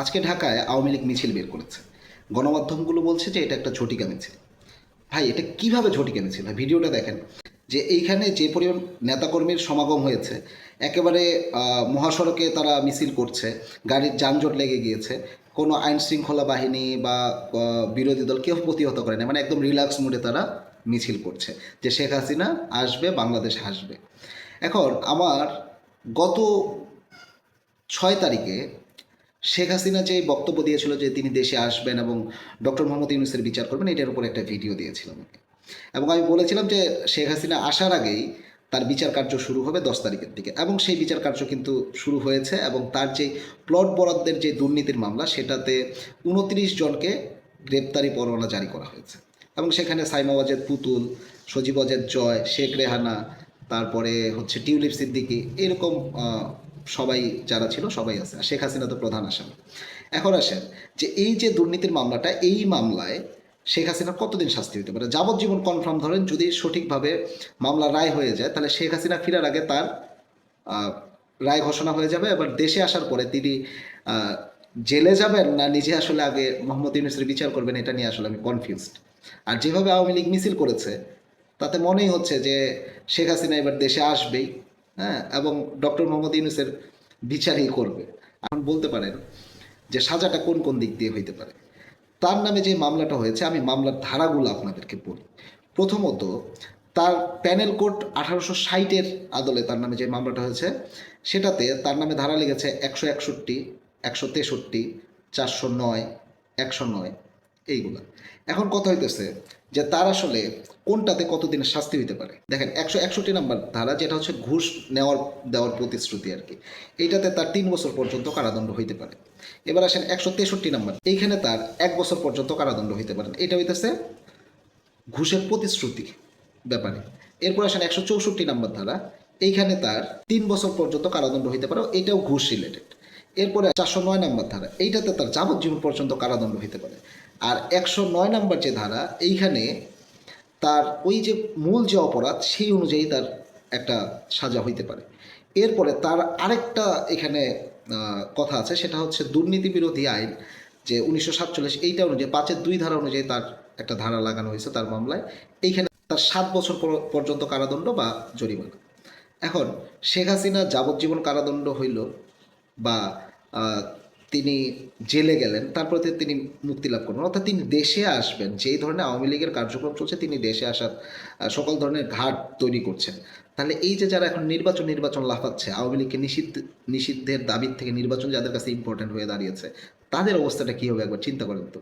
আজকে ঢাকায় আওয়ামী লীগ মিছিল বের করেছে। গণমাধ্যমগুলো বলছে যে এটা একটা ঝটিকা মিছিল। ভাই, এটা কীভাবে ঝটিকা মিছিল? ভাই, ভিডিওটা দেখেন। যে এইখানে যে পরিমাণ নেতাকর্মীর সমাগম হয়েছে, একেবারে মহাসড়কে তারা মিছিল করছে, গাড়ির যানজট লেগে গিয়েছে, কোনো আইন শৃঙ্খলা বাহিনী বা বিরোধী দল কেউ প্রতিহত করে না মানে একদম রিল্যাক্স মুডে তারা মিছিল করছে যে শেখ হাসিনা আসবে, বাংলাদেশ আসবে এখন আমার গত ছয় তারিখে শেখ হাসিনা যে বক্তব্য দিয়েছিল যে তিনি দেশে আসবেন এবং ডক্টর মোহাম্মদ ইউনুসের বিচার করবেন, এটার উপর একটা ভিডিও দিয়েছিলাম এবং আমি বলেছিলাম যে শেখ হাসিনা আসার আগেই তার বিচার কার্য শুরু হবে দশ তারিখের দিকে। এবং সেই বিচার কার্য কিন্তু শুরু হয়েছে এবং তার যে প্লট বরাদ্দের যে দুর্নীতির মামলা, সেটাতে উনত্রিশ জনকে গ্রেপ্তারি পরোয়ানা জারি করা হয়েছে। এবং সেখানে সাইমা ওয়াজেদ পুতুল, সজীব ওয়াজেদ জয়, শেখ রেহানা, তারপরে হচ্ছে টিউলিপ সিদ্দিকি, এরকম সবাই যারা ছিল, সবাই আছে। শেখ হাসিনা তো প্রধান আসামি। এখন আসেন যে এই যে দুর্নীতির মামলাটা, এই মামলায় শেখ হাসিনার কতদিন শাস্তি হতে পারে? যাবজ্জীবন কনফার্ম ধরেন, যদি সঠিকভাবে মামলা রায় হয়ে যায়, তাহলে শেখ হাসিনা ফেরার আগে তার রায় ঘোষণা হয়ে যাবে। এবার দেশে আসার পরে তিনি জেলে যাবেন না নিজে আসলে আগে মোহাম্মদ ইউনুসের বিচার করবেন, এটা নিয়ে আসলে আমি কনফিউজড আর যেভাবে আওয়ামী লীগ মিছিল করেছে, তাতে মনেই হচ্ছে যে শেখ হাসিনা এবার দেশে আসবেই। হ্যাঁ এবং ডক্টর মোহাম্মদ ইউনুসের বিচারই করবে। এখন বলতে পারেন যে সাজাটা কোন কোন দিক দিয়ে হইতে পারে। তার নামে যে মামলাটা হয়েছে, আমি মামলার ধারাগুলো আপনাদেরকে বলি। প্রথমত, তার প্যানেল কোর্ট আঠারোশো ষাটের আদলে তার নামে যে মামলাটা হয়েছে, সেটাতে তার নামে ধারা লেগেছে একশো একষট্টি, একশো তেষট্টি, চারশো নয়, একশো নয়। এইগুলা। এখন কথা হইতেছে যে তার আসলে কোনটাতে কতদিন শাস্তি হইতে পারে? দেখেন, একশো একষট্টি নাম্বার ধারা যেটা হচ্ছে ঘুষ নেওয়ার, দেওয়ার প্রতিশ্রুতি আর কি। এইটাতে তার তিন বছর পর্যন্ত কারাদণ্ড হইতে পারে। এবার আসেন একশো তেষট্টি নাম্বার। এইখানে তার এক বছর পর্যন্ত কারাদণ্ড হইতে পারে। এটা হইতেছে ঘুষের প্রতিশ্রুতি ব্যাপারে। এরপর আসেন একশো চৌষট্টি নাম্বার ধারা। এইখানে তার তিন বছর পর্যন্ত কারাদণ্ড হইতে পারে, এটাও ঘুষ রিলেটেড এরপরে চারশো নয় নাম্বার ধারা। এইটাতে তার যাবজ্জীবন পর্যন্ত কারাদণ্ড হইতে পারে। আর একশো নয় নম্বর যে ধারা, এইখানে তার ওই যে মূল যে অপরাধ, সেই অনুযায়ী তার একটা সাজা হইতে পারে। এরপরে তার আরেকটা এখানে কথা আছে, সেটা হচ্ছে দুর্নীতি বিরোধী আইন, যে উনিশশো সাতচল্লিশ, এইটা অনুযায়ী, পাঁচের দুই ধারা অনুযায়ী তার একটা ধারা লাগানো হয়েছে তার মামলায়। এইখানে তার সাত বছর পর- পর্যন্ত কারাদণ্ড বা জরিমানা। এখন শেখ হাসিনা যাবজ্জীবন কারাদণ্ড হইল বা তিনি জেলে গেলেন, তারপরে তিনি মুক্তি লাভ করবেন অর্থাৎ তিনি দেশে আসবেন, যেই ধরনের আওয়ামী লীগের কার্যক্রম চলছে, তিনি দেশে আসার সকল ধরনের ঘাট তৈরি করছেন। তাহলে এই যে যারা এখন নির্বাচন নির্বাচন লাফাচ্ছে, আওয়ামী লীগকে নিষিদ্ধ, নিষিদ্ধের দাবির থেকে নির্বাচন যাদের কাছে ইম্পর্টেন্ট হয়ে দাঁড়িয়েছে, তাদের অবস্থাটা কী হবে একবার চিন্তা করেন তো।